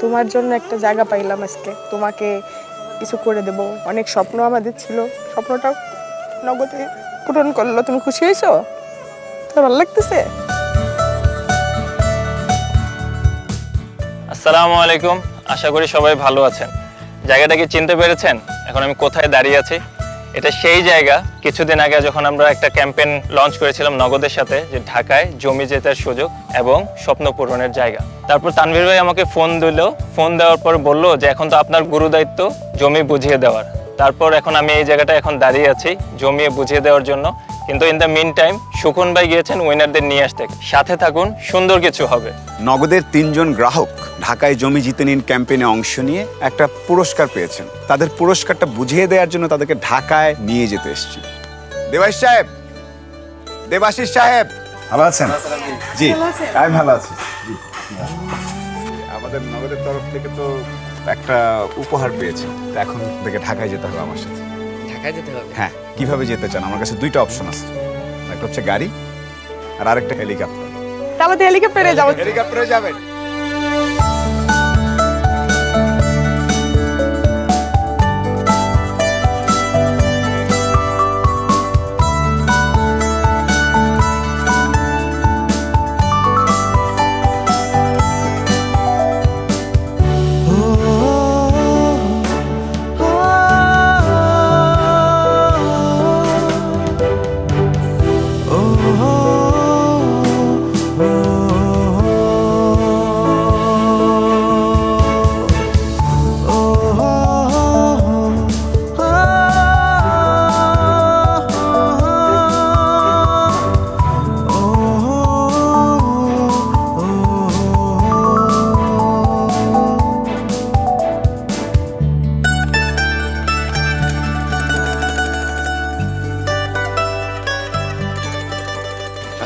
তোমার জন্য একটা জায়গা পাইলাম আজকে। তোমাকে কিছু করে দেব। অনেক স্বপ্ন আমাদের ছিল। স্বপ্নটা নগদে পূরণ করল। তুমি খুশি হয়েছো? তোমার ভালো লাগতেছে? আসসালামু আলাইকুম। আশা করি সবাই ভালো আছেন। জায়গাটা কি চিনতে পেরেছেন? এখন আমি কোথায় দাঁড়িয়ে আছি? এটা সেই জায়গা। কিছুদিন আগে যখন আমরা একটা ক্যাম্পেইন লঞ্চ করেছিলাম নগদের সাথে, যে ঢাকায় জমি জেতার সুযোগ এবং স্বপ্ন পূরণের জায়গা। তারপর তানভীর ভাই আমাকে ফোন দিল। ফোন দেওয়ার পর বলল যে, এখন তো আপনার গুরু দায়িত্ব জমি বুঝিয়ে দেওয়ার। তারপর এখন আমি এই জায়গাটা এখন দাঁড়িয়ে আছি জমিয়ে বুঝিয়ে দেওয়ার জন্য। কিন্তু in the mean time Sukun ভাই গিয়েছেন উইনারদের নিয়ে আসতে। সাথে থাকুন সুন্দর কিছু হবে। নগদের তিনজন গ্রাহক ঢাকায় জমি জিতে নিন ক্যাম্পেইনে অংশ নিয়ে একটা পুরস্কার পেয়েছেন। তাদের পুরস্কারটা বুঝিয়ে দেওয়ার জন্য তাদেরকে ঢাকায় নিয়ে যেতে এসেছি। দেবাশিস সাহেব! দেবাশিস সাহেব! ভালো আছেন? জি আমি ভালো আছি। আমাদের নগদের তরফ থেকে তো একটা উপহার পেয়েছে। তো এখন থেকে ঢাকায় যেতে হবে আমার সাথে। ঢাকায় যেতে হবে? হ্যাঁ কীভাবে যেতে চান? আমার কাছে দুইটা অপশন আছে। একটা হচ্ছে গাড়ি আর আরেকটা হেলিকপ্টার তাহলে তো হেলিকপ্টারে যাব। হেলিকপ্টারে যাবেন।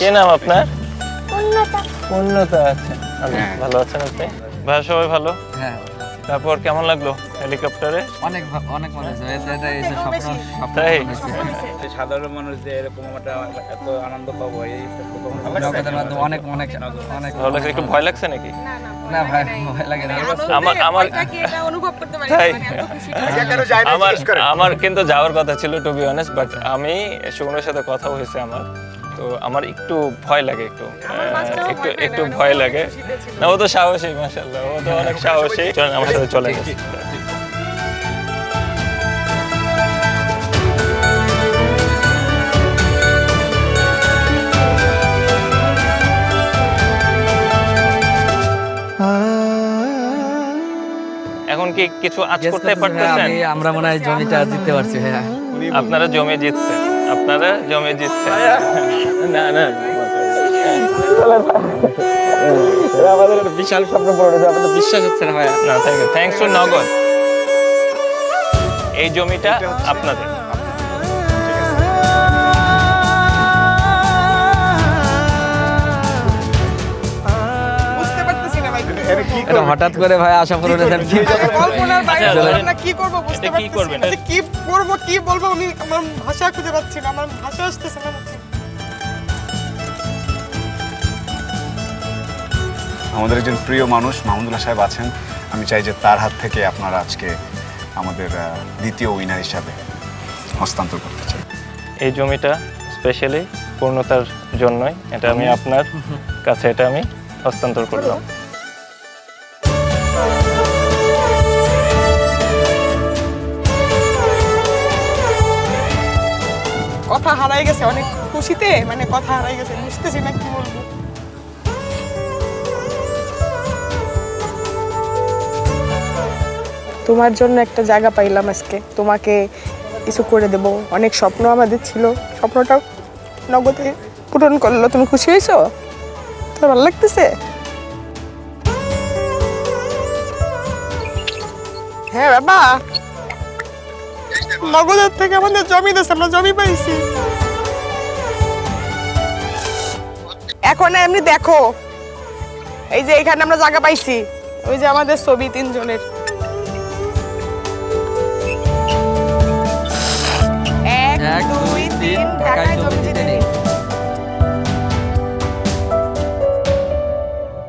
কি নাম আপনার? পূর্ণতা। আছে। হ্যাঁ। ভালো আছেন আপনি? ভাই সবাই ভালো? হ্যাঁ তারপর কেমন লাগল হেলিকপ্টারে? অনেক অনেক মনে হয়েছে। এটা এটা এই যে স্বপ্ন স্বপ্ন তাই? সাধারণ মানুষ যে এরকম একটা এত আনন্দ পাবো এই অনেক অনেক অনেক ভালো লাগছে? একটু ভয় লাগছে নাকি? না ভাই ভয় লাগে না। আমার আমার অনুভব করতে পারি তাই। যায় না আমার আমার কিন্তু যাওয়ার কথা ছিল টু বি অনেস্ট বাট আমি সুগুনের সাথে কথা হয়েছে আমার। তো আমার একটু ভয় লাগে একটু একটু একটু ভয় লাগে। না ও তো সাহসী মাশাআল্লাহ ও তো অনেক সাহসী। চলেন আমার সাথে চলে গেছে এখন কি কিছু আজ করতে পারতেছেন? আমরা মনে হয় জমিটা জিততে পারছি হ্যাঁ। আপনারা জমি জিতছেন। আপনারা জমে জিতছেন না না। আমাদের বিশাল স্বপ্ন পূরণ হয়েছে আপনাদের বিশ্বাস হচ্ছে না ভাইয়া? না থ্যাংক ইউ থ্যাংকস টু নগদ। এই জমিটা আপনাদের। এটা হঠাৎ করে ভাই আশা পূরণ হয়েছে কি কল্পনার বাইরে না কি করব বুঝতে করবেন? না কি করব কি বলব? আমি আমার ভাষা খুঁজে পাচ্ছি না আমার ভাষা আসতেছে না। আমাদের একজন প্রিয় মানুষ মাহমুদুল্লাহ সাহেব আছেন। আমি চাই যে তার হাত থেকে আপনারা আজকে আমাদের দ্বিতীয় উইনার হিসাবে হস্তান্তর করতে চাই। এই জমিটা স্পেশালি পূর্ণতার জন্যই এটা আমি আপনার কাছে এটা আমি হস্তান্তর করলাম। হারাই গেছে, অনেক খুশিতে মানে কথা হারাই গেছে, বুঝতেছি না কি বলব। তোমার জন্য একটা জায়গা পাইলাম আজকে। তোমাকে কিছু করে দেব। অনেক স্বপ্ন আমাদের ছিল। স্বপ্নটাও নগদে পূরণ করল। তুমি খুশি হয়েছো? তোমার ভালো লাগতেছে? হ্যাঁ বাবা। নগদের থেকে আমাদের জমি দিয়েছে, আমরা জমি পাইছি। এখন এমনি দেখো। এই যে এখানে আমরা জায়গা পাইছি। ওই যে আমাদের ছবি তিনজনের। এক দুই তিন ঢাকায় জমি জিতে।